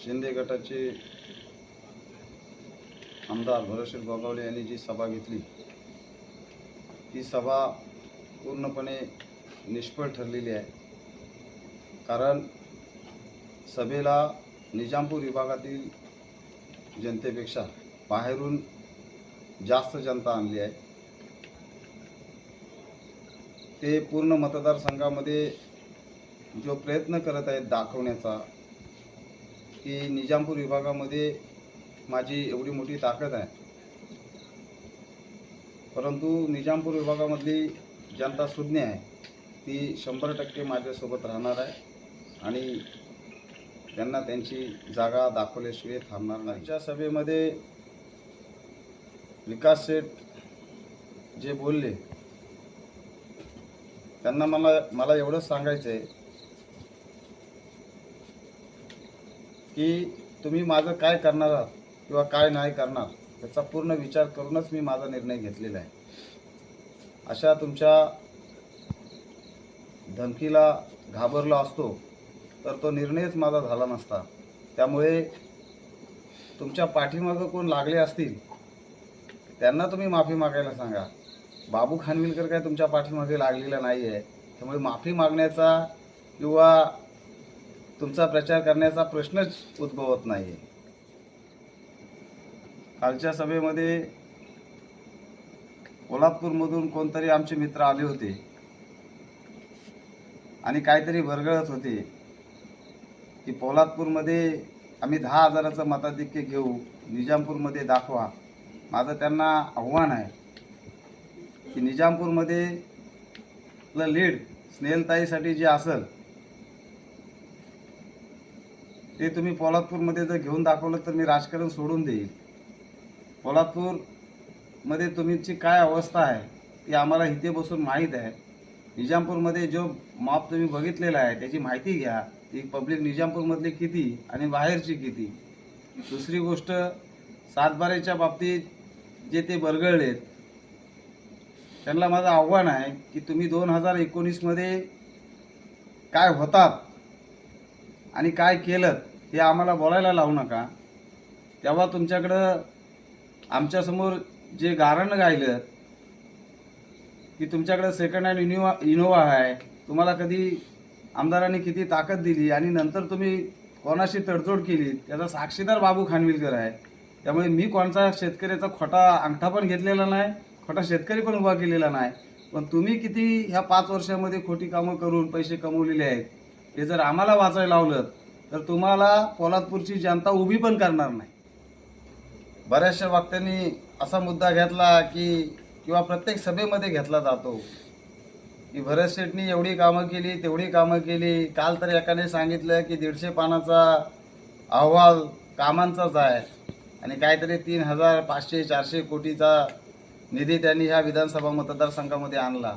शिंदे गटाचे आमदार भरतशेठ गोगावले यांनी जी सभा घेतली ती सभा पूर्णपणे निष्फळ ठरलेली आहे. कारण सभेला निजामपूर विभागातील जनतेपेक्षा बाहेरून जास्त जनता आणली आहे. ते पूर्ण मतदारसंघामध्ये जो प्रयत्न करत आहेत दाखवण्याचा की निजामपूर विभागामध्ये माझी एवढी मोठी ताकद आहे. परंतु निजामपूर विभागामधली जनता सुज्ञ आहे. ती शंभर टक्के माझ्यासोबत राहणार आहे आणि त्यांना त्यांची जागा दाखवल्याशिवाय थांबणार नाही. आजच्या सभेमध्ये विकास सेठ जे बोलले त्यांना मला मला एवढंच सांगायचं आहे की तुम्ही माझं काय करणार आहात किंवा काय नाही करणार याचा पूर्ण विचार करूनच मी माझा निर्णय घेतलेला आहे. अशा तुमच्या धमकीला घाबरलो असतो तर तो निर्णयच माझा झाला नसता. त्यामुळे तुमच्या पाठीमागं कोण लागले असतील त्यांना तुम्ही माफी मागायला सांगा. बाबू खानविलकर काय तुमच्या पाठीमागे लागलेला नाही आहे त्यामुळे माफी मागण्याचा किंवा तुमचा प्रचार करण्याचा प्रश्नच उद्भवत नाही कालच्या सभेमध्ये कोल्हापूरमधून कोणतरी आमचे मित्र आले होते. आणि काहीतरी भरगळत होते. की पोलादपूरमध्ये आम्ही दहा हजाराचं मताधिक्य घेऊ निजामपूरमध्ये दाखवा. माझं त्यांना आव्हान आहे. की निजामपूरमध्ये लं लीड स्नेहलताईसाठी जे असेल ते तुम्ही पोलादपूरमध्ये जर घेऊन दाखवलं तर मी राजकारण सोडून देईल पोलादपूरमध्ये तुमची काय अवस्था आहे ती आम्हाला इथे बसून माहीत आहे. निजामपूरमध्ये जो माप तुम्ही बघितलेला आहे त्याची माहिती घ्या. ती पब्लिक निजामपूरमधली किती आणि बाहेरची किती? दुसरी गोष्ट सातबाऱ्याच्या बाबतीत जे ते बरगळलेत त्यांना माझं आव्हान आहे की तुम्ही दोन हजार एकोणीसमध्ये काय होतात आणि काय केलं हे आम्हाला बोलायला लावू नका. तेव्हा तुमच्याकडं आमच्यासमोर जे गारण गायलं की तुमच्याकडं सेकंड हँड इनोवा इनोवा आहे. तुम्हाला कधी आमदारांनी किती ताकद दिली आणि नंतर तुम्ही कोणाशी तडजोड केली त्याचा साक्षीदार बाबू खानविलकर आहे. त्यामुळे मी कोणता शेतकऱ्याचा खोटा अंगठा पण घेतलेला नाही खोटा शेतकरी पण उभा केलेला नाही. पण तुम्ही किती ह्या पाच वर्षामध्ये खोटी कामं करून पैसे कमवलेले आहेत हे जर आम्हाला वाचायला लावलं तर तुम्हाला पोलादपूरची जनता उभी पण करणार नाही. बऱ्याचशा वक्त्यांनी असा मुद्दा घेतला की किंवा प्रत्येक सभेमध्ये घेतला जातो की भरत शेठनी एवढी कामं केली तेवढी कामं केली. काल तर एकाने सांगितलं की दीडशे पानाचा अहवाल कामांचाच आहे आणि काहीतरी तीन हजार पाचशे चारशे कोटीचा निधी त्यांनी ह्या विधानसभा मतदारसंघामध्ये आणला.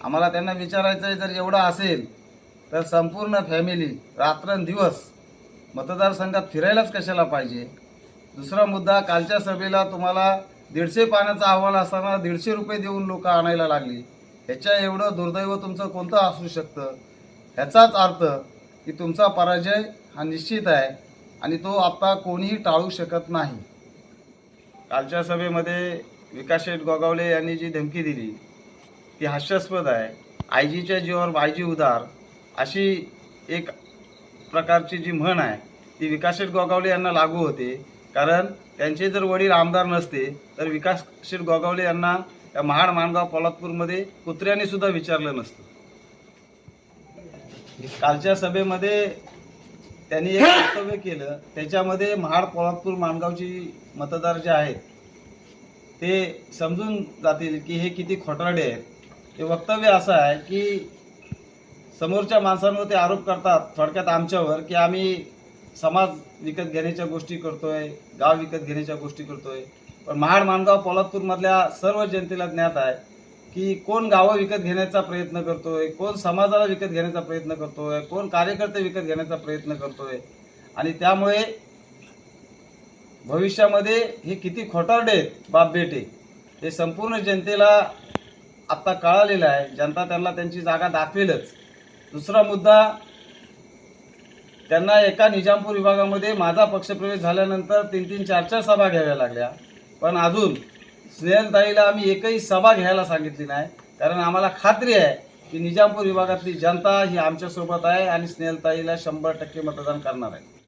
आम्हाला त्यांना विचारायचं आहे जर एवढं असेल तर संपूर्ण फॅमिली रात्रंदिवस मतदारसंघात फिरायलाच कशाला पाहिजे? दुसरा मुद्दा कालच्या सभेला तुम्हाला दीडशे पाण्याचा अहवाल असताना दीडशे रुपये देऊन लोक आणायला लागली. ह्याच्या एवढं दुर्दैव तुमचं कोणतं असू शकतं? ह्याचाच अर्थ की तुमचा पराजय हा निश्चित आहे आणि तो आत्ता कोणीही टाळू शकत नाही. कालच्या सभेमध्ये विकास शेठ गोगावले यांनी जी धमकी दिली ती हास्यास्पद आहे. आयजीच्या जीवावर बायजी उदार अशी एक प्रकारची जी म्हण आहे ती विकासशील गोगावले यांना लागू होते. कारण त्यांचे जर वडील आमदार नसते तर विकासशील गोगावले यांना या महाड माणगाव पोलादपूरमध्ये कुत्र्याने सुद्धा विचारलं नसतं. कालच्या सभेमध्ये त्यांनी एक वक्तव्य केलं. त्याच्यामध्ये महाड पोलादपूर माणगावची मतदार जे आहेत ते समजून जातील की हे किती खोटारडे आहेत. ते वक्तव्य असं आहे की समोरच्या माणसांवर ते आरोप करतात थोडक्यात आमच्यावर की आम्ही समाज विकत घेण्याच्या गोष्टी करतोय गाव विकत घेण्याच्या गोष्टी करतोय. पण महाड माणगाव पोलादपूरमधल्या सर्व जनतेला ज्ञात आहे की कोण गावं विकत घेण्याचा प्रयत्न करतोय कोण समाजाला विकत घेण्याचा प्रयत्न करतोय कोण कार्यकर्ते विकत घेण्याचा प्रयत्न करतोय. आणि त्यामुळे भविष्यामध्ये हे किती खोटारडे आहेत बाप बेटे हे संपूर्ण जनतेला आत्ता कळालेलं आहे. जनता त्यांना त्यांची जागा दाखवेलच. दुसरा मुद्दा त्यांना एका निजामपूर विभागामध्ये माझा पक्षप्रवेश झाल्यानंतर तीन तीन चार चार सभा घ्याव्या लागल्या. पण अजून स्नेहलताईला आम्ही एकही सभा घ्यायला सांगितली नाही. कारण आम्हाला खात्री आहे की निजामपूर विभागातली जनता ही आमच्यासोबत आहे आणि स्नेहलताईला शंभर टक्के मतदान करणार आहे.